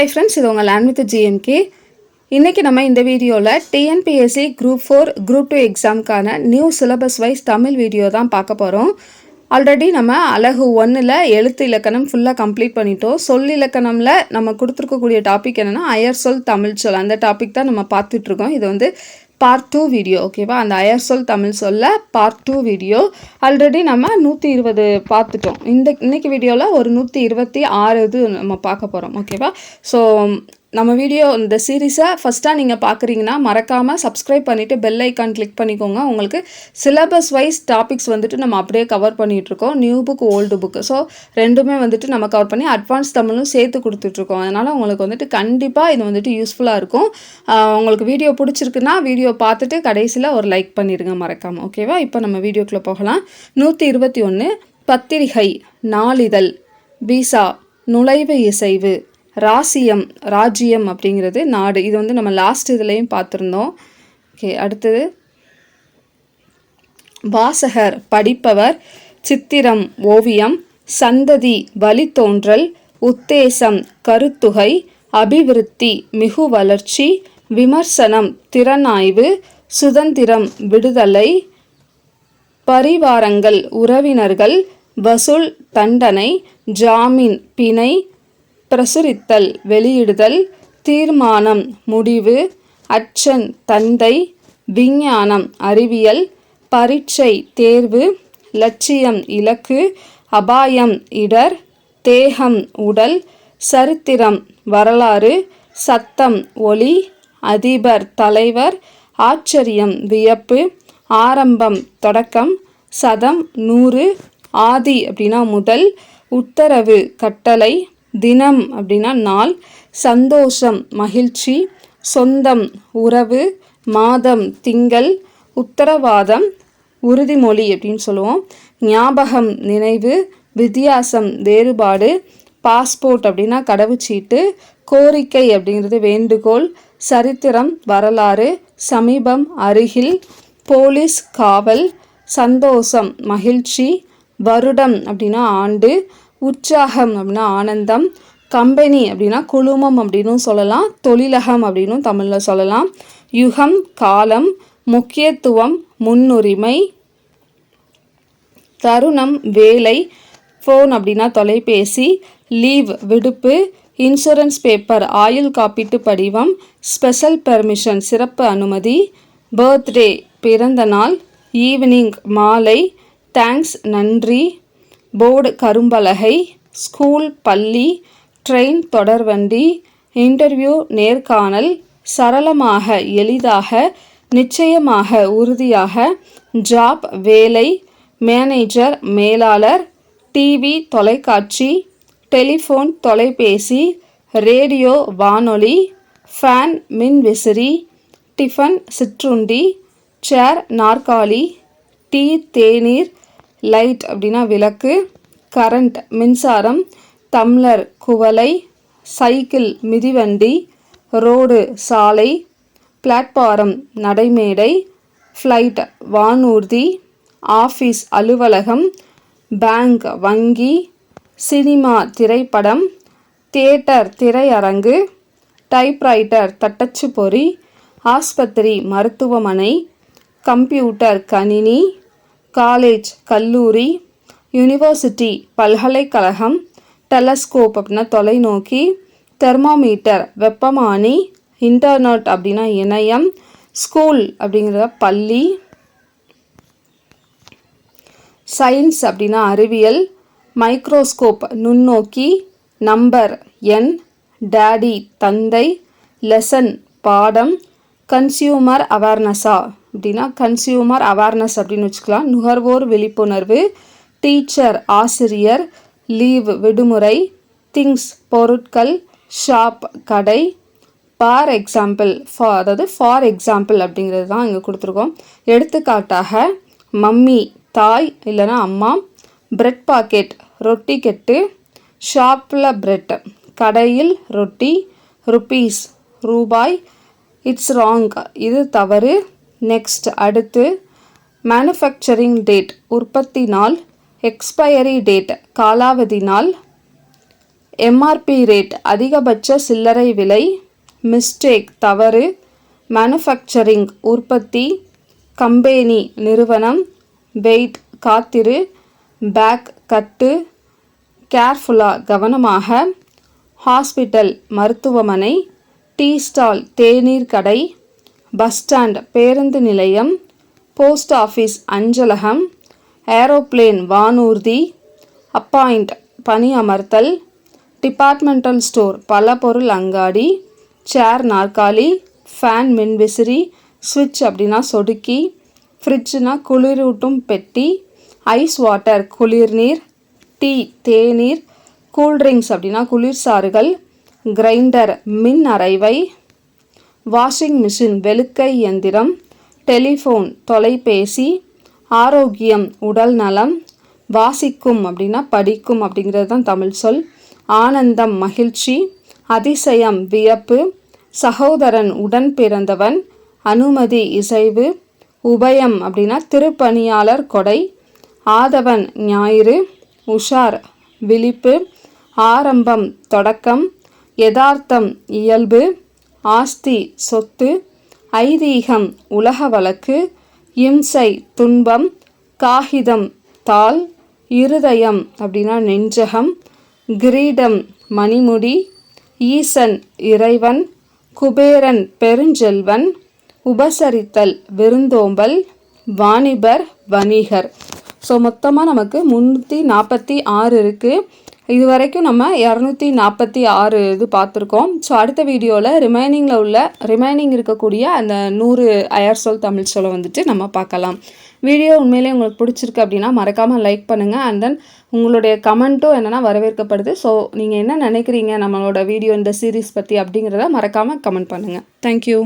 Hi friends இது உங்கள் land with GMK இன்றைக்கி நம்ம இந்த வீடியோவில் TNPSC group four group two எக்ஸாம்க்கான new syllabus wise Tamil video தான் பார்க்க போகிறோம் ஆல்ரெடி நம்ம அழகு ஒன்றில் எழுத்து இலக்கணம் ஃபுல்லாக கம்ப்ளீட் பண்ணிட்டோம். சொல் இலக்கணமில் நம்ம கொடுத்துருக்கக்கூடிய டாபிக் என்னென்னா அயர் சொல் தமிழ் சொல். அந்த டாபிக் தான் நம்ம பார்த்துட்ருக்கோம் இது வந்து பார்ட் டூ வீடியோ ஓகேவா அந்த அயர் சொல் தமிழ் சொல்ல பார்ட் டூ வீடியோ ஆல்ரெடி நம்ம நூற்றி இருபது பார்த்துட்டோம். இந்த இன்னைக்கு வீடியோவில் ஒரு நூற்றி இருபத்தி ஆறு இது நம்ம பார்க்க போகிறோம் ஓகேவா ஸோ நம்ம வீடியோ இந்த சீரீஸை ஃபஸ்ட்டாக நீங்கள் பார்க்குறீங்கன்னா மறக்காமல் சப்ஸ்கிரைப் பண்ணிவிட்டு பெல் ஐக்கான் கிளிக் பண்ணிக்கோங்க. உங்களுக்கு சிலபஸ் வைஸ் டாபிக்ஸ் வந்துட்டு நம்ம அப்படியே கவர் பண்ணிகிட்ருக்கோம் new book old book so ரெண்டுமே வந்துட்டு நம்ம கவர் பண்ணி அட்வான்ஸ் தமிழும் சேர்த்து கொடுத்துட்ருக்கோம் அதனால் உங்களுக்கு வந்துட்டு கண்டிப்பாக இது வந்துட்டு யூஸ்ஃபுல்லாக இருக்கும். உங்களுக்கு வீடியோ பிடிச்சிருக்குன்னா வீடியோ பார்த்துட்டு கடைசியில் ஒரு லைக் பண்ணிடுங்க மறக்காமல் ஓகேவா இப்போ நம்ம வீடியோக்குள்ளே போகலாம். நூற்றி இருபத்தி ஒன்று பத்திரிகை நாளிதழ் விசா நுழைவு இசைவு. ராசியம் ராஜ்யம் அப்படிங்கிறது நாடு. இது வந்து நம்ம லாஸ்ட் இதுலேயும் பார்த்துருந்தோம். ஓகே அடுத்தது. வாசகர் படிப்பவர் சித்திரம் ஓவியம் சந்ததி வழித்தோன்றல் உத்தேசம் கருத்துகை அபிவிருத்தி மிகு வளர்ச்சி விமர்சனம் திறனாய்வு சுதந்திரம் விடுதலை பரிவாரங்கள் உறவினர்கள் வசூல் தண்டனை ஜாமீன் பிணை பிரசுரித்தல் வெளியிடுதல் தீர்மானம் முடிவு அச்சன் தந்தை விஞ்ஞானம் அறிவியல் பரீட்சை தேர்வு லட்சியம் இலக்கு அபாயம் இடர் தேகம் உடல் சரித்திரம் வரலாறு சத்தம் ஒளி அதிபர் தலைவர் ஆச்சரியம் வியப்பு ஆரம்பம் தொடக்கம் சதம் நூறு ஆதி அப்படின்னா முதல் உத்தரவு கட்டளை தினம் அப்படின்னா நாள். சந்தோஷம் மகிழ்ச்சி சொந்தம் உறவு மாதம் திங்கள் உத்தரவாதம் உறுதிமொழி அப்படின்னு சொல்லுவோம். ஞாபகம் நினைவு வித்தியாசம் வேறுபாடு பாஸ்போர்ட் அப்படின்னா கடவுச்சீட்டு கோரிக்கை அப்படிங்கிறது வேண்டுகோள் சரித்திரம் வரலாறு சமீபம் அருகில் போலீஸ் காவல் சந்தோஷம் மகிழ்ச்சி வருடம் அப்படின்னா ஆண்டு உற்சாகம் அப்படின்னா ஆனந்தம் கம்பெனி அப்படின்னா குழுமம் அப்படின்னும் சொல்லலாம் தொழிலகம் அப்படின்னும் தமிழில் சொல்லலாம். யுகம் காலம் முக்கியத்துவம் முன்னுரிமை தருணம் வேலை ஃபோன் அப்படின்னா தொலைபேசி லீவ் விடுப்பு இன்சூரன்ஸ் பேப்பர் ஆயுள் காப்பீட்டு படிவம் ஸ்பெஷல் பெர்மிஷன் சிறப்பு அனுமதி பர்த்டே பிறந்த நாள் ஈவினிங் மாலை தேங்க்ஸ் நன்றி போர்டு கரும்பலகை ஸ்கூல் பள்ளி ட்ரெயின் தொடர்வண்டி இன்டர்வியூ நேர்காணல் சரளமாக எளிதாக நிச்சயமாக உறுதியாக ஜாப் வேலை மேனேஜர் மேலாளர் டிவி தொலைக்காட்சி டெலிஃபோன் தொலைபேசி ரேடியோ வானொலி ஃபேன் மின்விசிறி டிஃபன் சிற்றுண்டி சேர் நாற்காலி டீ தேநீர் லைட் அப்படின்னா விளக்கு கரண்ட் மின்சாரம் தம்ளர் குவளை சைக்கிள் மிதிவண்டி ரோடு சாலை பிளாட்பாரம் நடைமேடை ஃப்ளைட் வானூர்தி ஆஃபீஸ் அலுவலகம் பேங்க் வங்கி சினிமா திரைப்படம் தியேட்டர் திரையரங்கு டைப்ரைட்டர் தட்டச்சு பொறி ஆஸ்பத்திரி மருத்துவமனை கம்ப்யூட்டர் கணினி காலேஜ் கல்லூரி யூனிவர்சிட்டி பல்கலைக்கழகம் டெலஸ்கோப் அப்படின்னா தொலைநோக்கி தெர்மோமீட்டர் வெப்பமானி இன்டர்நெட் அப்படின்னா இணையம் ஸ்கூல் அப்படிங்கிறத பள்ளி சயின்ஸ் அப்படின்னா அறிவியல் மைக்ரோஸ்கோப் நுண்ணோக்கி நம்பர் எண் டேடி தந்தை லெசன் பாடம் கன்சியூமர் அவேர்னஸா அப்படின்னா கன்சியூமர் அவேர்னஸ் அப்படின்னு வச்சுக்கலாம். நுகர்வோர் விழிப்புணர்வு டீச்சர் ஆசிரியர் லீவ் விடுமுறை திங்ஸ் பொருட்கள் ஷாப் கடை ஃபார் எக்ஸாம்பிள் ஃபார் அதாவது ஃபார் எக்ஸாம்பிள் அப்படிங்கிறது தான் இங்கே கொடுத்துருக்கோம். எடுத்துக்காட்டாக மம்மி தாய் இல்லைன்னா அம்மா பிரெட் பாக்கெட் ரொட்டி கெட்டு ஷாப்பில் பிரெட் கடையில் ரொட்டி ருப்பீஸ் ரூபாய் இட்ஸ் ராங் இது தவறு. நெக்ஸ்ட் அடுத்து மேனுஃபேக்சரிங் டேட் உற்பத்தி நாள் எக்ஸ்பயரி டேட் காலாவதி நாள் எம்ஆர்பி ரேட் அதிகபட்ச சில்லறை விலை மிஸ்டேக் தவறு. மேனுஃபேக்சரிங் உற்பத்தி கம்பெனி நிறுவனம் வெயிட் காத்திரு. பேக் கட்டு. கேர்ஃபுல்லாக கவனமாக. ஹாஸ்பிட்டல் மருத்துவமனை. டீ ஸ்டால் தேநீர் கடை பஸ் ஸ்டாண்ட் பேருந்து நிலையம் போஸ்ட் ஆஃபீஸ் அஞ்சலகம் ஏரோப்ளேன் வானூர்தி அப்பாயிண்ட் பணி அமர்த்தல் டிபார்ட்மெண்டல் ஸ்டோர் பல பொருள் அங்காடி சேர் நாற்காலி ஃபேன் மின்விசிறி சுவிட்ச் அப்படின்னா சொடுக்கி ஃப்ரிட்ஜ்னா குளிரூட்டும் பெட்டி ஐஸ் வாட்டர் குளிர்நீர் டீ தேநீர் கூல்ட்ரிங்க்ஸ் அப்படின்னா குளிர்சாறுகள் கிரைண்டர் மின் அரைவை வாஷிங் மிஷின் வெளுக்கை இயந்திரம் டெலிஃபோன் தொலைபேசி ஆரோக்கியம் உடல் நலம் வாசிக்கும் அப்படின்னா படிக்கும் அப்படிங்கிறது தான் தமிழ் சொல். ஆனந்தம் மகிழ்ச்சி அதிசயம் வியப்பு சகோதரன் உடன் பிறந்தவன் அனுமதி இசைவு உபயம் அப்படின்னா திருப்பணியாளர் கொடை ஆதவன் ஞாயிறு உஷார் விழிப்பு ஆரம்பம் தொடக்கம் யதார்த்தம் இயல்பு ஆஸ்தி சொத்து ஐதீகம் உலக வழக்கு இம்சை துன்பம் காகிதம் தாள் இருதயம் அப்படின்னா நெஞ்சகம் கிரீடம் மணிமுடி ஈசன் இறைவன் குபேரன் பெருஞ்செல்வன் உபசரித்தல் விருந்தோம்பல் வாணிபர் வணிகர். ஸோ மொத்தமாக நமக்கு முந்நூற்றி நாற்பத்தி ஆறு இருக்குது இது வரைக்கும் நம்ம இரநூத்தி நாற்பத்தி ஆறு இது பார்த்துருக்கோம். ஸோ அடுத்த வீடியோவில் ரிமைனிங்கில் உள்ள ரிமைனிங் இருக்கக்கூடிய அந்த நூறு அயர் சொல் தமிழ் சொல்லை வந்துட்டு நம்ம பார்க்கலாம். வீடியோ உண்மையிலே உங்களுக்கு பிடிச்சிருக்கு அப்படின்னா மறக்காமல் லைக் பண்ணுங்கள் அண்ட் தென் உங்களுடைய கமெண்ட்டும் என்னென்னா வரவேற்கப்படுது. ஸோ நீங்கள் என்ன நினைக்கிறீங்க நம்மளோட வீடியோ இந்த சீரீஸ் பற்றி அப்படிங்கிறத மறக்காமல் கமெண்ட் பண்ணுங்கள் தேங்க்யூ